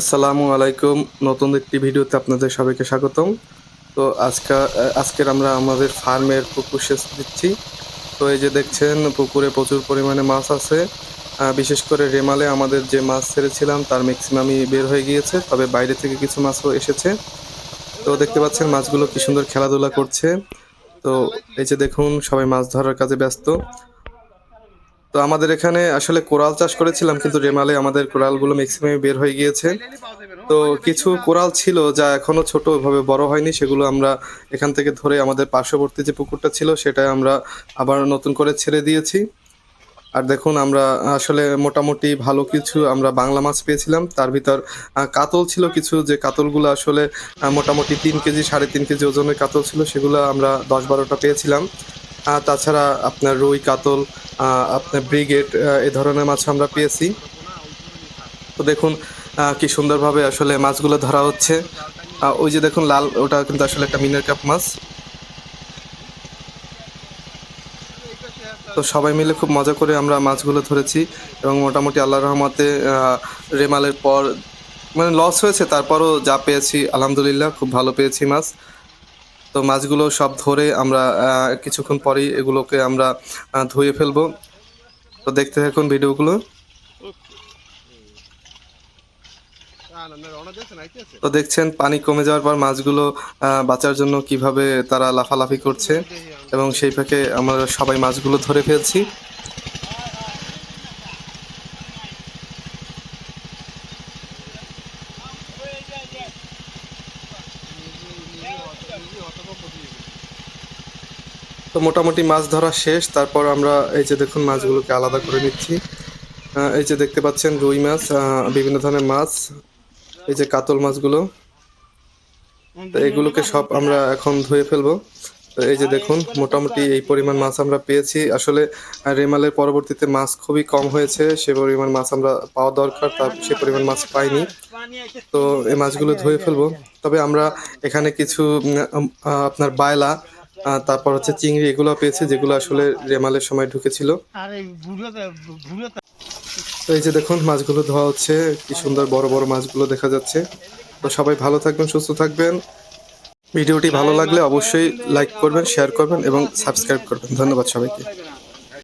আসসালামু আলাইকুম। নতুন একটি ভিডিওতে আপনাদের সবাইকে স্বাগতম। তো আজকে, আজকের আমরা আমাদের ফার্মের পুকুর সেচ দিচ্ছি। তো এই যে দেখছেন, পুকুরে প্রচুর পরিমাণে মাছ আছে। বিশেষ করে রেমালে আমাদের যে মাছ ছেড়েছিলাম, তার ম্যাক্সিমামই বের হয়ে গিয়েছে, তবে বাইরে থেকে কিছু মাছও এসেছে। তো দেখতে পাচ্ছেন মাছগুলো কি সুন্দর খেলাধুলা করছে। তো এই যে দেখুন, সবাই মাছ ধরার কাজে ব্যস্ত। তো আমাদের এখানে আসলে কোরাল চাষ করেছিলাম, কিন্তু রেমালে আমাদের কোরালগুলো ম্যাক্সিমাম বের হয়ে গিয়েছে। তো কিছু কোরাল ছিল যা এখনও ছোট, ওইভাবে বড় হয়নি, সেগুলো আমরা এখান থেকে ধরে আমাদের পার্শ্ববর্তী যে পুকুরটা ছিল সেটা আমরা আবার নতুন করে ছেড়ে দিয়েছি। আর দেখুন, আমরা আসলে মোটামুটি ভালো কিছু আমরা বাংলা মাছ পেয়েছিলাম। তার ভিতর কাতল ছিল কিছু, যে কাতলগুলো আসলে মোটামুটি তিন কেজি, সাড়ে তিন কেজি ওজনের কাতল ছিল, সেগুলো আমরা দশ বারোটা পেয়েছিলাম। তাছাড়া আপনার রুই, কাতল আপনার ব্রিগেড এ ধরনের মাছ আমরা পেয়েছি। তো দেখুন কি সুন্দরভাবে আসলে মাছগুলো ধরা হচ্ছে। ওই যে দেখুন, লাল, ওটা কিন্তু আসলে একটা মিনার কাপ মাছ। তো সবাই মিলে খুব মজা করে আমরা মাছগুলো ধরেছি এবং মোটামুটি আল্লাহ রহমতে রেমালের পর মানে লস হয়েছে, তারপরও যা পেয়েছি, আলহামদুলিল্লাহ, খুব ভালো পেয়েছি মাছ। তো মাছগুলো সব ধরে আমরা কিছুক্ষণ পরেই এগুলোকে আমরা ধুয়ে ফেলব। তো দেখতে থাকুন ভিডিওগুলো। তো দেখছেন, পানি কমে যাওয়ার পর মাছগুলো বাঁচার জন্য কীভাবে তারা লাফালাফি করছে। এবং সেই ফাঁকে আমরা সবাই মাছগুলো ধরে ফেলছি। তো মোটামুটি মাছ ধরা শেষ, তারপর আমরা এই যে দেখুন মাছগুলোকে আলাদা করে নিচ্ছি। এই যে দেখতে পাচ্ছেন রুই মাছ বিভিন্ন ধরনের মাছ, এই যে কাতল মাছগুলো। তো এগুলোকে সব আমরা এখন ধুয়ে ফেলব। তো এই যে দেখুন, মোটামুটি এই পরিমাণ মাছ আমরা পেয়েছি। আসলে রেমালের পরবর্তীতে মাছ খুবই কম হয়েছে, সে পরিমাণ মাছ আমরা পাওয়া দরকার তার সে পরিমাণ মাছ পাইনি। তো এই মাছগুলো ধুয়ে ফেলব। তবে আমরা এখানে কিছু আপনার বায়লা তারপর হচ্ছে চিংড়ি এগুলো পেয়েছে যেগুলো আসলে রেমালের সময় ঢুকেছিল। তো এই যে দেখুন মাছগুলো ধোয়া হচ্ছে কি সুন্দর বড় বড় মাছগুলো দেখা যাচ্ছে। তো সবাই ভালো থাকবেন সুস্থ থাকবেন। ভিডিওটি ভালো লাগলে অবশ্যই লাইক করবেন শেয়ার করবেন এবং সাবস্ক্রাইব করবেন। ধন্যবাদ সবাইকে।